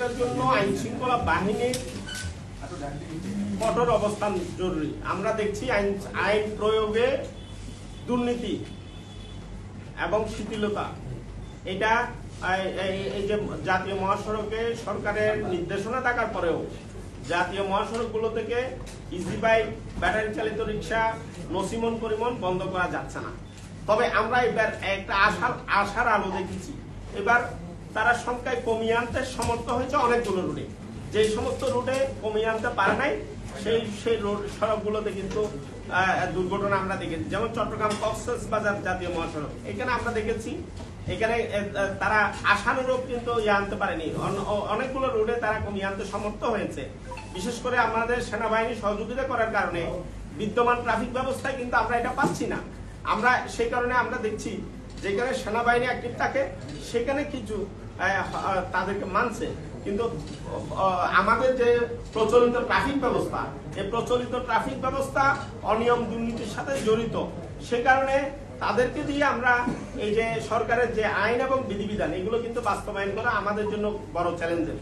এটার জন্য আইন শৃঙ্খলা বাহিনীর কঠোর অবস্থান জরুরি। আমরা দেখছি আইন আইন প্রয়োগে দুর্নীতি এবং শিথিলতা। এটা এই- যে জাতীয় মহাসড়কে সরকারের নির্দেশনা থাকার পরেও জাতীয় মহাসড়কগুলো থেকে ইজি বাইক ব্যাটারি চালিত রিক্সা, নসিমন পরিমন বন্ধ করা যাচ্ছে না। তবে আমরা এবার একটা আশার আশার আলো দেখেছি। এবার তারা সংখ্যায় কমিয়ে আনতে সমর্থ হয়েছে অনেকগুলো রুটে। যে সমস্ত রুটে কমিয়ে আনতে পারে নাই, সেই সেই রোড, সড়কগুলোতে কিন্তু দুর্ঘটনা আমরা দেখেছি। যেমন চট্টগ্রাম কক্সেস বাজার জাতীয় মহাসড়ক। এখানে আমরা দেখেছি, এখানে তারা আশানুরূপ কিন্তু ইয়ে আনতে পারেনি। অন- অনেকগুলো রোডে তারা কমিয়ে আনতে সমর্থ হয়েছে। বিশেষ করে আমাদের সেনাবাহিনী সহযোগিতা করার কারণে বিদ্যমান ট্রাফিক ব্যবস্থায় কিন্তু আমরা এটা পাচ্ছি না। আমরা সেই কারণে আমরা দেখছি, যেখানে সেনাবাহিনী অ্যাক্টিভ থাকে, সেখানে কিছু তাদেরকে মানছে। কিন্তু আমাদের যে প্রচলিত ট্রাফিক ব্যবস্থা, এই প্রচলিত ট্রাফিক ব্যবস্থা অনিয়ম দুর্নীতির সাথে জড়িত। সে কারণে তাদেরকে দিয়ে আমরা এই যে সরকারের যে আইন এবং বিধিবিধান, এগুলো কিন্তু বাস্তবায়ন করা আমাদের জন্য বড় চ্যালেঞ্জের